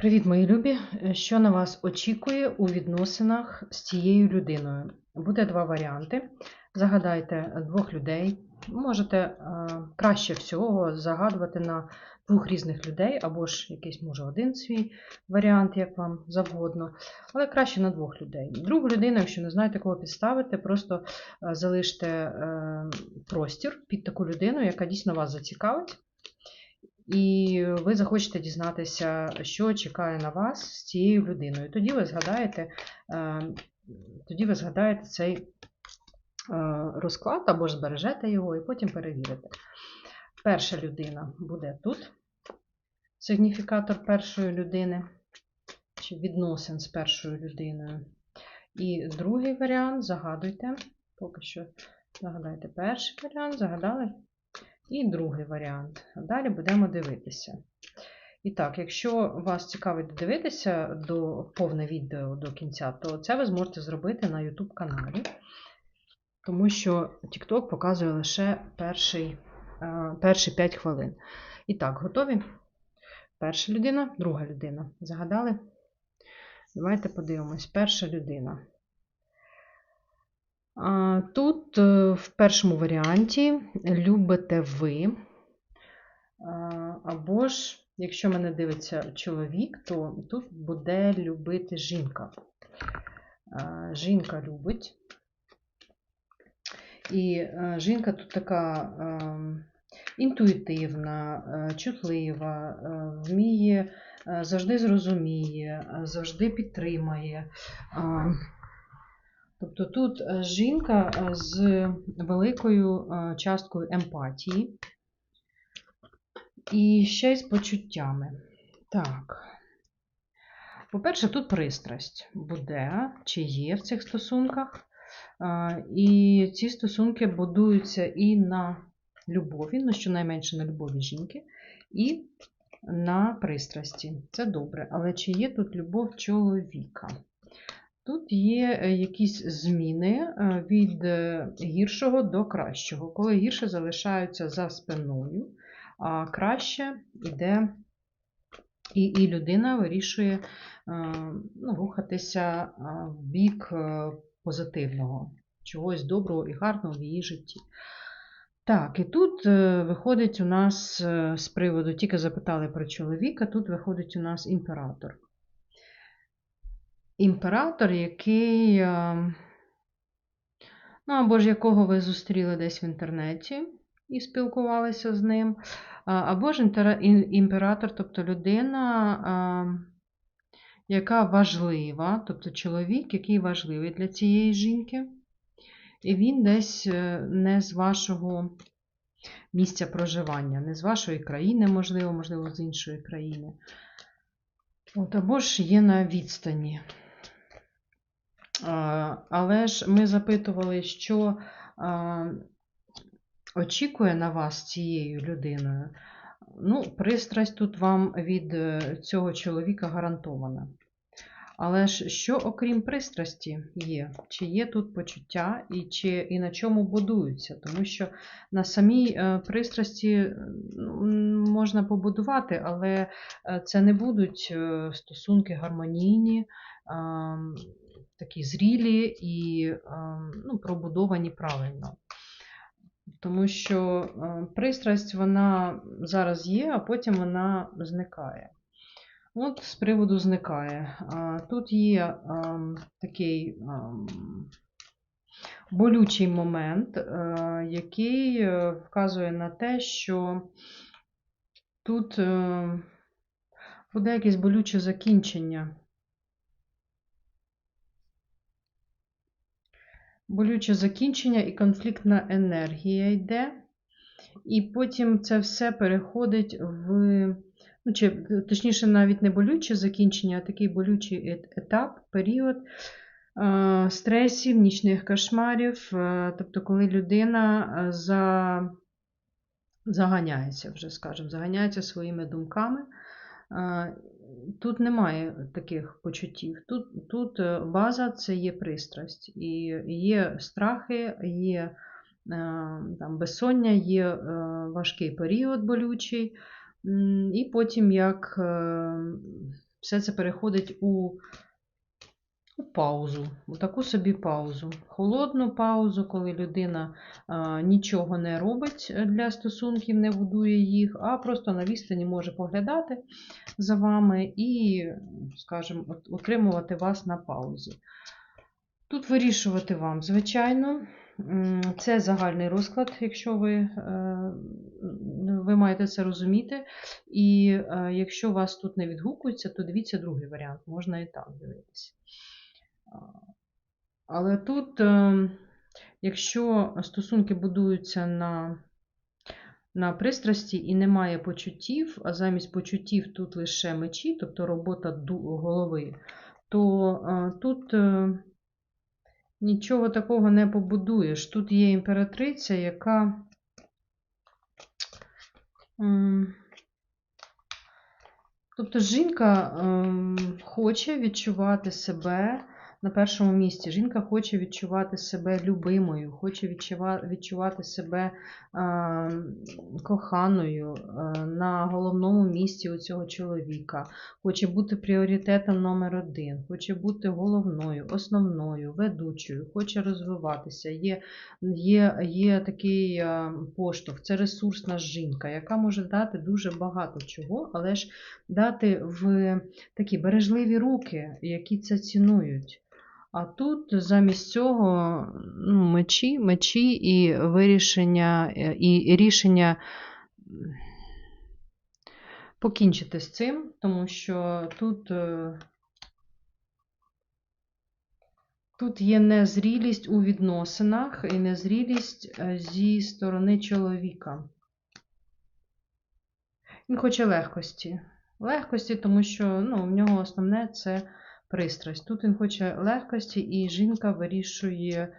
Привіт, мої любі! Що на вас очікує у відносинах з цією людиною? Буде два варіанти. Загадайте двох людей. Можете е, краще всього загадувати на двох різних людей, або ж якийсь, може, один свій варіант, як вам завгодно, але краще на двох людей. Другу людину, якщо не знаєте, кого підставити, просто е, залиште е, простір під таку людину, яка дійсно вас зацікавить. І ви захочете дізнатися, що чекає на вас з цією людиною. Тоді ви згадаєте, е, тоді ви згадаєте цей е, розклад або ж збережете його і потім перевірите. Перша людина буде тут, сигніфікатор першої людини, чи відносин з першою людиною. І другий варіант загадуйте. Поки що загадайте перший варіант, загадали. І другий варіант. Далі будемо дивитися. І так, якщо вас цікавить додивитися до повне відео до кінця, то це ви зможете зробити на YouTube каналі, тому що TikTok показує лише перший, е, перші 5 хвилин. І так, готові? Перша людина, друга людина. Загадали? Давайте подивимось. Перша людина. Тут е, в першому варіанті любите ви, або ж, якщо мене дивиться чоловік, то тут буде любити жінка. Жінка любить. І е, жінка тут така ем, інтуїтивна, е, чутлива, вміє, завжди зрозуміє, завжди підтримає. Тобто тут е, жінка е, з великою е, часткою емпатії і ще й з почуттями. Так. По-перше, тут пристрасть буде, чи є в цих стосунках. І ці стосунки будуються і на любові, ну, щонайменше на любові жінки, і на пристрасті. Це добре. Але чи є тут любов чоловіка? Тут є е, якісь зміни е, від е, гіршого до кращого, коли гірше залишаються за спиною, а краще йде, і і людина вирішує ну, рухатися в бік позитивного, чогось доброго і гарного в її житті. Так, і тут виходить у нас з приводу, тільки запитали про чоловіка, тут виходить у нас імператор імператор, який, е, ну або ж якого ви зустріли десь в інтернеті і спілкувалися з ним, або ж імператор, тобто людина, яка важлива, тобто чоловік, який важливий для цієї жінки, і він десь е, не з вашого місця проживання, не з вашої країни, можливо, можливо, з іншої країни. От, Або ж є на відстані. Але ж ми запитували, що очікує на вас цією людиною. Ну, пристрасть тут вам від е, цього чоловіка гарантована. Але ж що, окрім пристрасті, є? Чи є тут почуття і чи, і на чому будуються? Тому що на самій е, пристрасті можна побудувати, але е, це не будуть стосунки гармонійні, такі зрілі і ем, ну, пробудовані правильно. Тому що ем, пристрасть вона зараз є, а потім вона зникає. От з приводу зникає. Тут є ем, такий болючий момент, е, який е, вказує на те, що тут буде якесь болюче закінчення болюче закінчення і конфліктна енергія йде. І потім це все переходить в, ну, чи, точніше, навіть не болюче закінчення, а такий болючий етап, період е, стресів, нічних кошмарів, е, тобто, коли людина е, за, заганяється, вже скажімо, заганяється своїми думками. Тут немає таких почуттів. Тут тут е, база це є пристрасть. І є страхи, є е, там, безсоння, є е, важкий період болючий, і потім, як все це переходить у, у паузу, у таку собі паузу. Холодну паузу, коли людина а, нічого не робить для стосунків, не будує їх, а просто на відстані може поглядати за вами і, скажімо, от- утримувати вас на паузі. Тут вирішувати вам, звичайно. Це загальний розклад, якщо ви, е, ви маєте це розуміти. І е, якщо вас тут не відгукується, то дивіться другий варіант, можна і так дивитися. Але тут, е, якщо стосунки будуються на, на пристрасті і немає почуттів, а замість почуттів тут лише мечі, тобто робота голови, то е, тут. е, Нічого такого не побудуєш. Тут є імператриця, яка. Тобто жінка ем, хоче відчувати себе на першому місці. Жінка хоче відчувати себе любимою, хоче відчува- відчувати себе ем, коханою е, на головному місці у цього чоловіка. Хоче бути пріоритетом номер один, хоче бути головною, основною, ведучою, хоче розвиватися. Є, є, є такий е, поштовх, це ресурсна жінка, яка може дати дуже багато чого, але ж дати в такі бережливі руки, які це цінують. А тут замість цього ну, мечі, мечі і вирішення, е, і рішення покінчити з цим, тому що тут, е, тут є незрілість у відносинах і незрілість е, зі сторони чоловіка. Він хоче легкості. Легкості, тому що ну, в нього основне це пристрасть. Тут він хоче легкості, і жінка вирішує,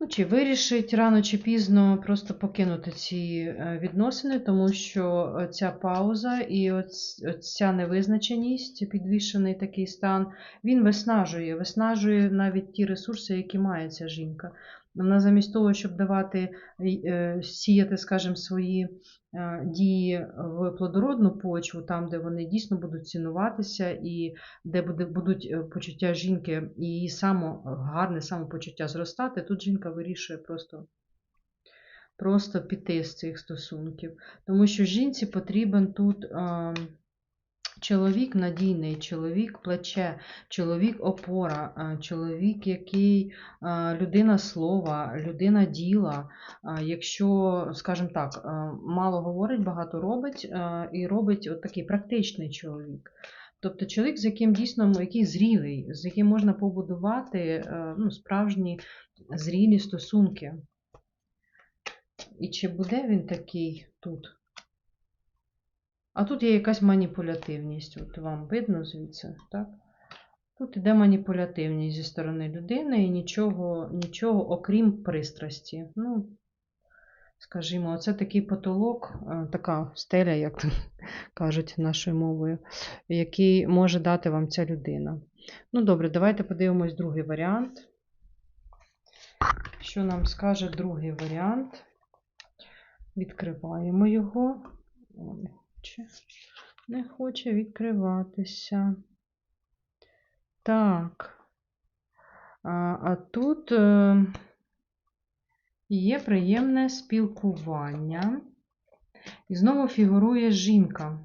ну, чи вирішить рано чи пізно просто покинути ці е, відносини, тому що ця пауза і оць- ця невизначеність, підвішений такий стан, він виснажує, виснажує навіть ті ресурси, які має ця жінка. Вона замість того, щоб давати, е, сіяти, скажімо, свої е, дії в плодородну почву, там, де вони дійсно будуть цінуватися, і де будуть е, почуття жінки і її само, гарне самопочуття зростати, тут жінка вирішує просто, просто піти з цих стосунків. Тому що жінці потрібен тут. Чоловік надійний, чоловік плече, чоловік опора, е, чоловік, який е, людина слова, людина діла. Е, Якщо, скажімо так, мало говорить, багато робить, і робить от такий практичний чоловік. Тобто чоловік, з яким дійсно який зрілий, з яким можна побудувати ну, справжні зрілі стосунки. І чи буде він такий тут? А тут є якась маніпулятивність. От вам видно звідси, так? Тут іде маніпулятивність зі сторони людини і нічого, нічого окрім пристрасті. Ну, скажімо, це такий потолок, е, така стеля, як кажуть нашою мовою, який може дати вам ця людина. Ну, добре, давайте подивимось другий варіант. Що нам скаже другий варіант? Відкриваємо його. Хоче. Не хоче відкриватися. Так. А, а тут е, є приємне спілкування. І знову фігурує жінка.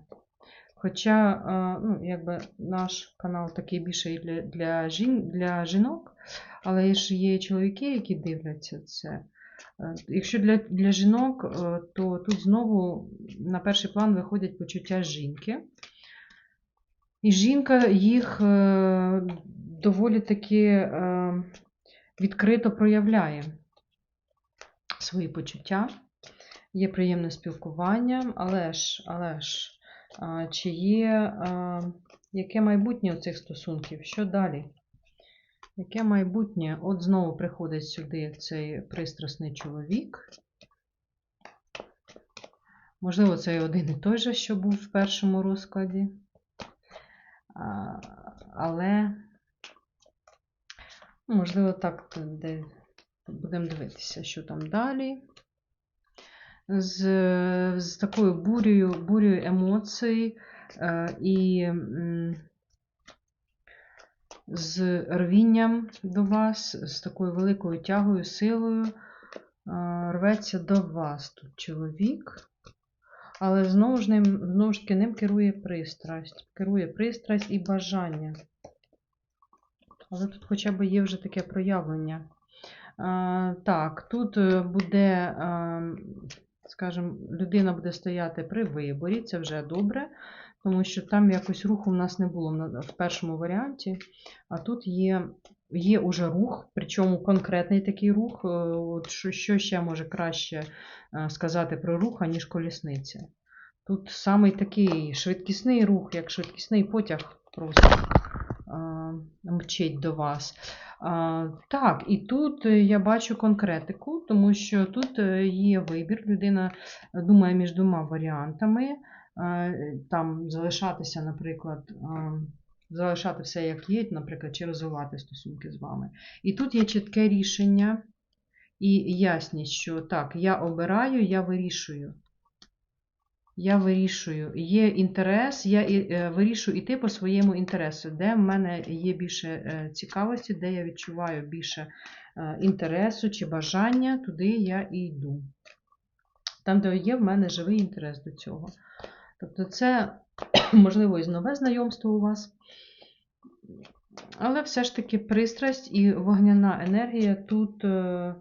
Хоча, е, ну, якби наш канал такий більше для, для, жін, для жінок, але ж є чоловіки, які дивляться це. Е, Якщо для, для жінок, то тут знову на перший план виходять почуття жінки. І жінка їх е, доволі таки е, відкрито проявляє свої почуття. Є приємне спілкування, але ж, але ж чи є яке майбутнє у цих стосунків? Що далі? Яке майбутнє? От знову приходить сюди цей пристрасний чоловік. Можливо, це і один і той же, що був в першому розкладі. Але, ну, можливо, так, де будемо дивитися, що там далі. З, з такою бурею, бурею емоцій, е, і з рвінням до вас, з такою великою тягою, силою е, рветься до вас тут чоловік. Але знову ж ним, знову ж таки, ним керує пристрасть. Керує пристрасть і бажання. Але тут хоча б є вже таке проявлення. А, так, тут е, буде, а, скажімо, людина буде стояти при виборі, це вже добре, тому що там якось руху в нас не було в першому варіанті. А тут є, є уже рух, причому конкретний такий рух. Е, От що, ще може краще е, сказати про рух, аніж колісниця? Тут самий такий швидкісний рух, як швидкісний потяг просто а, мчить до вас. Так, і тут е, я бачу конкретику, тому що тут е, є вибір. Людина думає між двома варіантами. Там залишатися, наприклад, залишати все як є, наприклад, чи розвивати стосунки з вами. І тут є чітке рішення і ясність, що так, я обираю, я вирішую. Я вирішую, є інтерес, я е, вирішую йти по своєму інтересу, де в мене є більше е, цікавості, де я відчуваю більше е, інтересу чи бажання, туди я і йду. Там, де є в мене живий інтерес до цього. Тобто, це, можливо, і нове знайомство у вас. Але все ж таки пристрасть і вогняна енергія тут. е,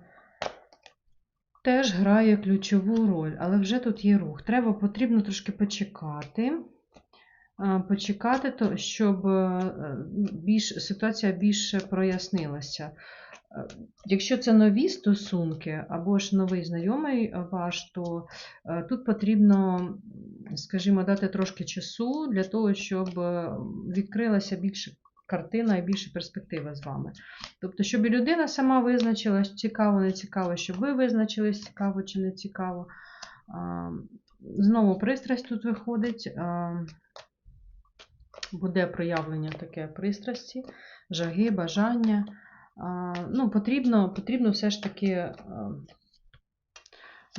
теж грає ключову роль, але вже тут є рух. Треба потрібно трошки почекати. а, Почекати, то, щоб е, більш, ситуація більше прояснилася. Е, Якщо це нові стосунки або ж новий знайомий ваш, то е, тут потрібно, скажімо, дати трошки часу для того, щоб е, відкрилася більше картина і більше перспектива з вами. Тобто, щоб і людина сама визначилась, цікаво, не цікаво, щоб ви визначились, цікаво чи не цікаво. Знову пристрасть тут виходить. Буде проявлення таке пристрасті, жаги, бажання. Ну, потрібно, потрібно все ж таки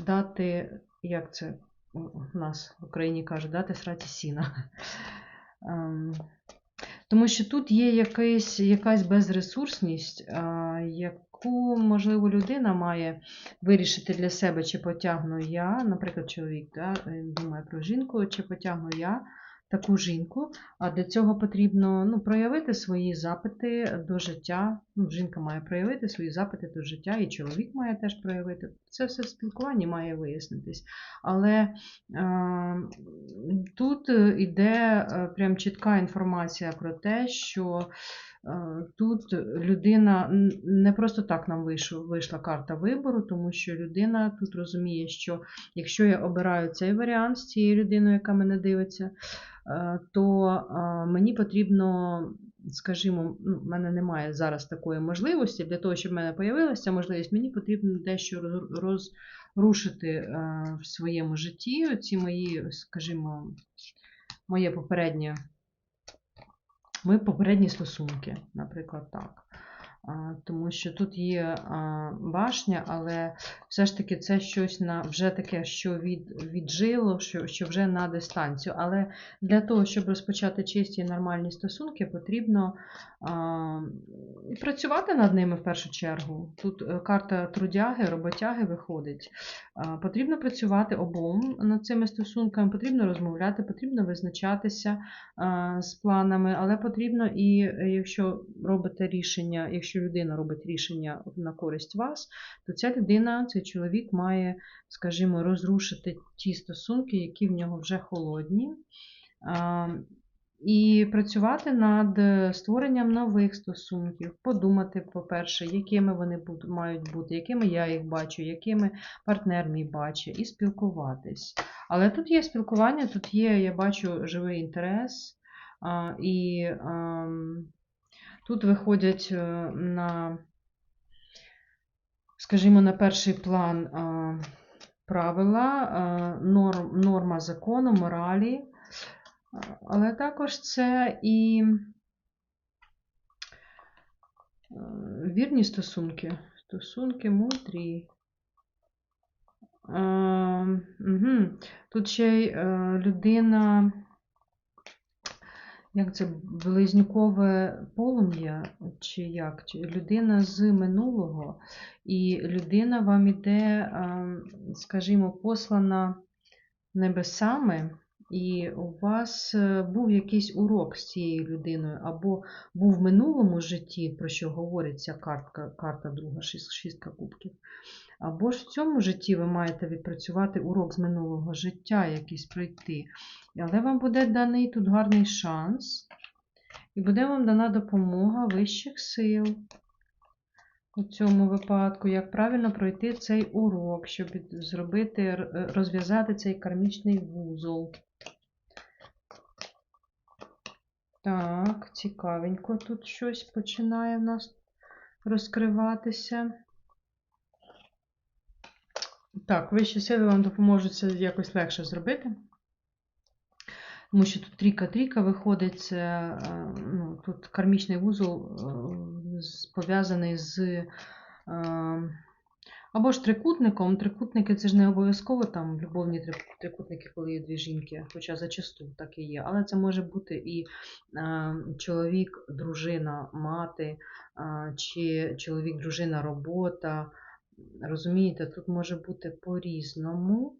дати, як це у нас в Україні кажуть, дати сраці сіна. Ем, Тому що тут є якийсь, якась безресурсність, яку, можливо, людина має вирішити для себе, чи потягну я, наприклад, чоловік да, думає про жінку, чи потягну я таку жінку. А для цього потрібно ну, проявити свої запити до життя. Ну, жінка має проявити свої запити до життя, і чоловік має теж проявити. Це все в спілкуванні має вияснитись. Але е, тут іде е, прям чітка інформація про те, що тут людина не просто так нам вийшла карта вибору, тому що людина тут розуміє, що якщо я обираю цей варіант з цією людиною, яка мене дивиться, е, то е, мені потрібно, скажімо, ну, в мене немає зараз такої можливості. Для того, щоб в мене з'явилася можливість, мені потрібно дещо розрушити е, в своєму житті ці мої, скажімо, моє попереднє, мої попередні стосунки, наприклад, так. Тому що тут є башня, але все ж таки це щось на вже таке, що від, віджило, що, що вже на дистанцію. Але для того, щоб розпочати чисті і нормальні стосунки, потрібно а, працювати над ними в першу чергу. Тут е, карта трудяги, роботяги виходить. А, Потрібно працювати обом над цими стосунками, потрібно розмовляти, потрібно визначатися а, з планами, але потрібно і е, якщо робите рішення, якщо людина робить рішення на користь вас, то ця людина, цей чоловік має, скажімо, розрушити ті стосунки, які в нього вже холодні. І працювати над створенням нових стосунків, подумати, по-перше, якими вони мають бути, якими я їх бачу, якими партнер мій бачить, і спілкуватись. Але тут є спілкування, тут є, я бачу, живий інтерес. І тут виходять е, на, скажімо, на перший план правила, норм, норма закону, моралі, але також це і е, вірні стосунки. Стосунки мудрі. Е. Тут ще й е, людина Як це близнюкове полум'я, чи як? Людина з минулого, і людина вам іде, скажімо, послана небесами, і у вас е, був якийсь урок з цією людиною, або був в минулому житті, про що говорить ця картка, карта друга, шістка кубків. Або ж в цьому житті ви маєте відпрацювати урок з минулого життя, якийсь пройти. Але вам буде даний тут гарний шанс, і буде вам дана допомога вищих сил. У цьому випадку, як правильно пройти цей урок, щоб зробити, розв'язати цей кармічний вузол. Так, цікавенько тут щось починає в нас розкриватися. Так, вищі сили вам допоможуть це якось легше зробити. Тому що тут трійка-трійка виходить, е, ну, тут кармічний вузол е, пов'язаний з е, або ж трикутником. Трикутники це ж не обов'язково там любовні трикутники, коли є дві жінки, хоча зачасту так і є. Але це може бути і е, чоловік, дружина, мати, е, чи чоловік, дружина, робота. Розумієте, тут може бути по-різному.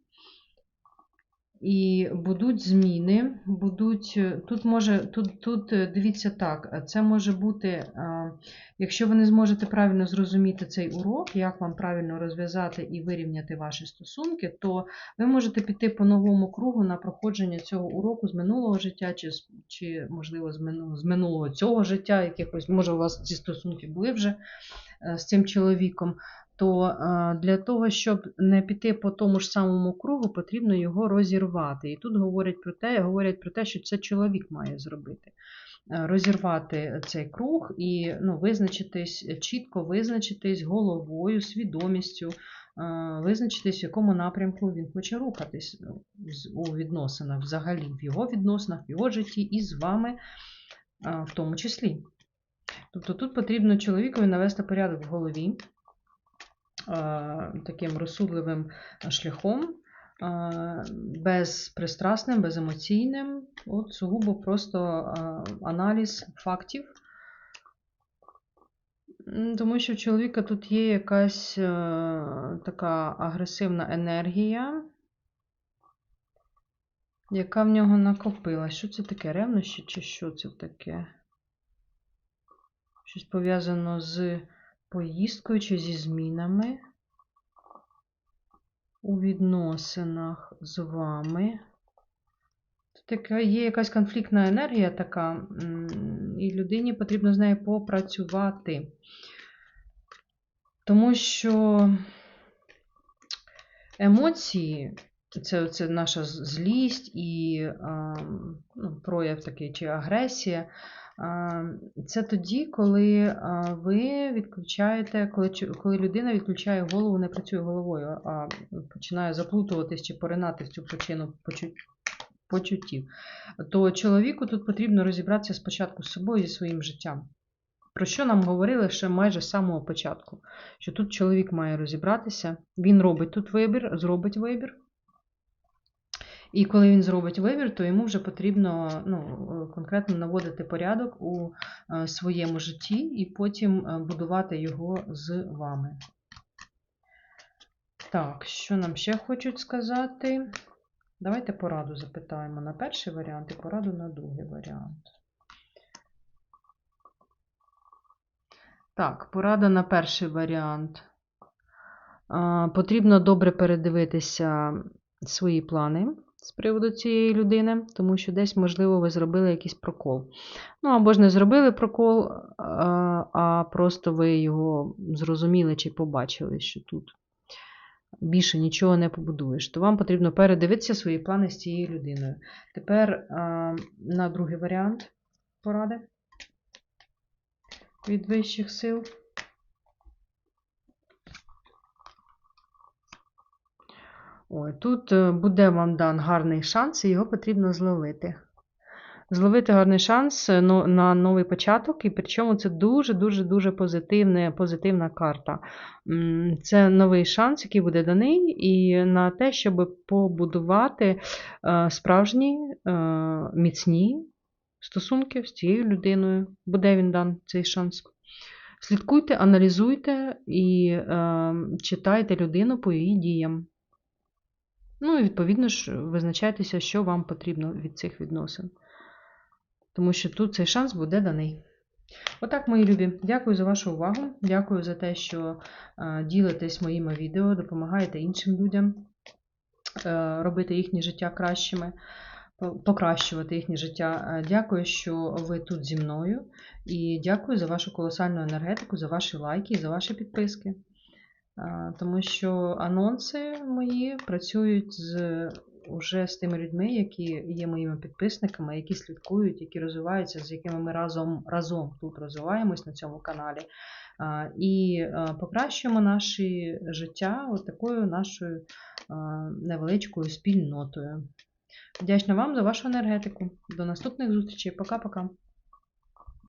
І будуть зміни, будуть, е, тут може, тут, тут е, дивіться так, е, це може бути, якщо ви не зможете правильно зрозуміти цей урок, як вам правильно розв'язати і вирівняти ваші стосунки, то ви можете піти по новому кругу на проходження цього уроку з минулого життя, чи, чи можливо, з минулого, з минулого цього життя, якихось, може, у вас ці стосунки були вже з цим чоловіком то е, для того, щоб не піти по тому ж самому кругу, потрібно його розірвати. І тут говорять про те, говорять про те, що це чоловік має зробити. Е, Розірвати цей круг і ну, визначитись, чітко визначитись головою, свідомістю, е, визначитись, в якому напрямку він хоче рухатись ну, у відносинах, взагалі, в його відносинах, в його житті і з вами в тому числі. Тобто тут потрібно чоловікові навести порядок в голові, таким розсудливим шляхом, е, безпристрасним, беземоційним, от сугубо просто е, аналіз фактів. Тому що у чоловіка тут є якась е, така агресивна енергія, яка в нього накопилась. Що це таке? Ревнощі чи що це таке? Щось пов'язано з поїздкою чи зі змінами у відносинах з вами. Тут є якась конфліктна енергія така, і людині потрібно з нею попрацювати. Тому що емоції це, це наша злість і ну, прояв такий чи агресія. А, Це тоді, коли ви відключаєте, коли, коли людина відключає голову, не працює головою, а починає заплутуватись чи поринати в цю причину почуттів, то чоловіку тут потрібно розібратися спочатку з собою зі своїм життям. Про що нам говорили ще майже з самого початку? Що тут чоловік має розібратися, він робить тут вибір, зробить вибір. І коли він зробить вибір, то йому вже потрібно ну, е, конкретно наводити порядок у е, своєму житті і потім е, будувати його з вами. Так, що нам ще хочуть сказати? Давайте пораду запитаємо на перший варіант і пораду на другий варіант. Так, порада на перший варіант. Потрібно добре передивитися свої плани з приводу цієї людини, тому що десь, можливо, ви зробили якийсь прокол. Ну, або ж не зробили прокол, а, просто ви його зрозуміли чи побачили, що тут більше нічого не побудуєш. То вам потрібно передивитися свої плани з цією людиною. Тепер на другий варіант поради від вищих сил. Ой, тут е, буде вам дан гарний шанс, і його потрібно зловити. Зловити гарний шанс е, на новий початок, і причому це дуже-дуже дуже позитивна карта. Це новий шанс, який буде даний, і на те, щоб побудувати е, справжні, міцні стосунки з цією людиною. Буде він дан цей шанс. Слідкуйте, аналізуйте і е, читайте людину по її діям. Ну і відповідно ж визначайтеся, що вам потрібно від цих відносин. Тому що тут цей шанс буде даний. Отак, мої любі, дякую за вашу увагу. Дякую за те, що е, ділитесь моїми відео, допомагаєте іншим людям е, робити їхнє життя кращими, покращувати їхнє життя. Е, Дякую, що ви тут зі мною. І дякую за вашу колосальну енергетику, за ваші лайки і за ваші підписки. Тому що анонси мої працюють з уже з тими людьми, які є моїми підписниками, які слідкують, які розвиваються, з якими ми разом разом тут розвиваємось на цьому каналі. І покращуємо наше життя такою нашою невеличкою спільнотою. Вдячна вам за вашу енергетику. До наступних зустрічей. Пока-пока.